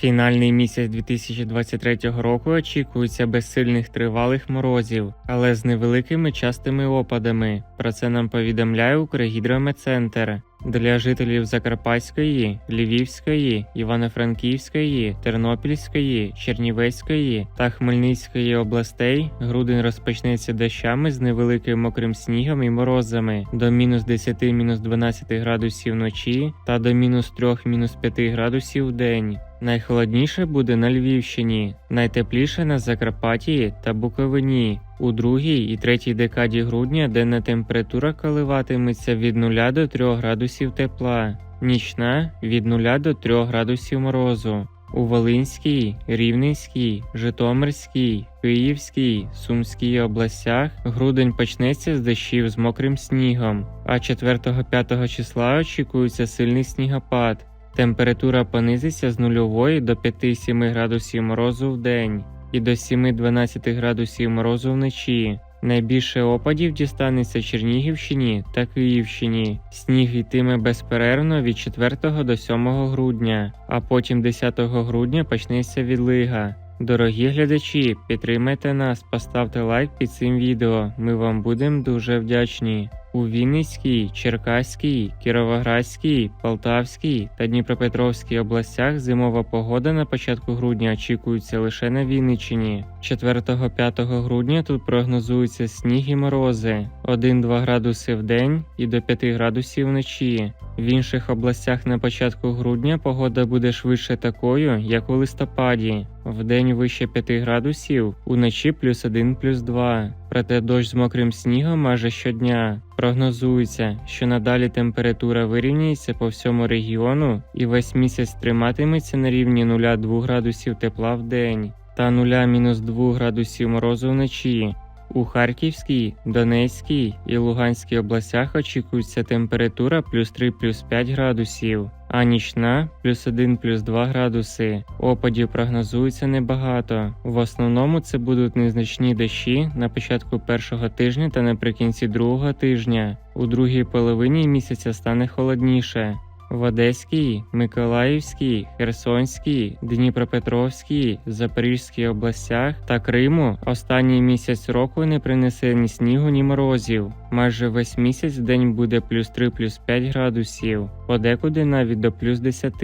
Фінальний місяць 2023 року очікується без сильних тривалих морозів, але з невеликими частими опадами. Про це нам повідомляє Укргідрометцентр. Для жителів Закарпатської, Львівської, Івано-Франківської, Тернопільської, Чернівецької та Хмельницької областей грудень розпочнеться дощами з невеликим мокрим снігом і морозами до мінус 10-12 градусів вночі та до мінус 3-5 градусів в день. Найхолодніше буде на Львівщині, найтепліше на Закарпатті та Буковині. У другій і третій декаді грудня денна температура коливатиметься від 0 до 3 градусів тепла, нічна від 0 до 3 градусів морозу. У Волинській, Рівненській, Житомирській, Київській, Сумській областях грудень почнеться з дощів з мокрим снігом, а 4-5 числа очікується сильний снігопад. Температура понизиться з нульової до 5-7 градусів морозу в день і до 7-12 градусів морозу вночі. Найбільше опадів дістанеться Чернігівщині та Київщині. Сніг йтиме безперервно від 4 до 7 грудня, а потім 10 грудня почнеться відлига. Дорогі глядачі, підтримайте нас, поставте лайк під цим відео. Ми вам будемо дуже вдячні. У Вінницькій, Черкаській, Кіровоградській, Полтавській та Дніпропетровській областях зимова погода на початку грудня очікується лише на Вінниччині. 4-5 грудня тут прогнозуються сніг і морози 1-2 градуси в день і до 5 градусів вночі. В інших областях на початку грудня погода буде швидше такою, як у листопаді. В день вище 5 градусів, уночі плюс 1 плюс 2. Проте дощ з мокрим снігом майже щодня. Прогнозується, що надалі температура вирівняється по всьому регіону і весь місяць триматиметься на рівні 0-2 градусів тепла в день та 0-2 градусів морозу вночі. У Харківській, Донецькій і Луганській областях очікується температура плюс 3 плюс 5 градусів, а нічна плюс 1 плюс 2 градуси. Опадів прогнозується небагато. В основному це будуть незначні дощі на початку першого тижня та наприкінці другого тижня. У другій половині місяця стане холодніше. В Одеській, Миколаївській, Херсонській, Дніпропетровській, Запорізькій областях та Криму останній місяць року не принесе ні снігу, ні морозів. Майже весь місяць в день буде плюс 3 плюс 5 градусів, подекуди навіть до плюс 10,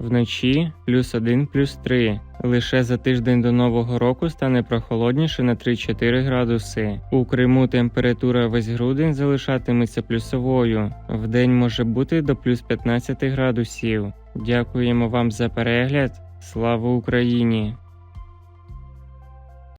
вночі плюс 1 плюс 3. Лише за тиждень до нового року стане прохолодніше на 3-4 градуси. У Криму температура весь грудень залишатиметься плюсовою. В день може бути до плюс 15 градусів. Дякуємо вам за перегляд. Слава Україні!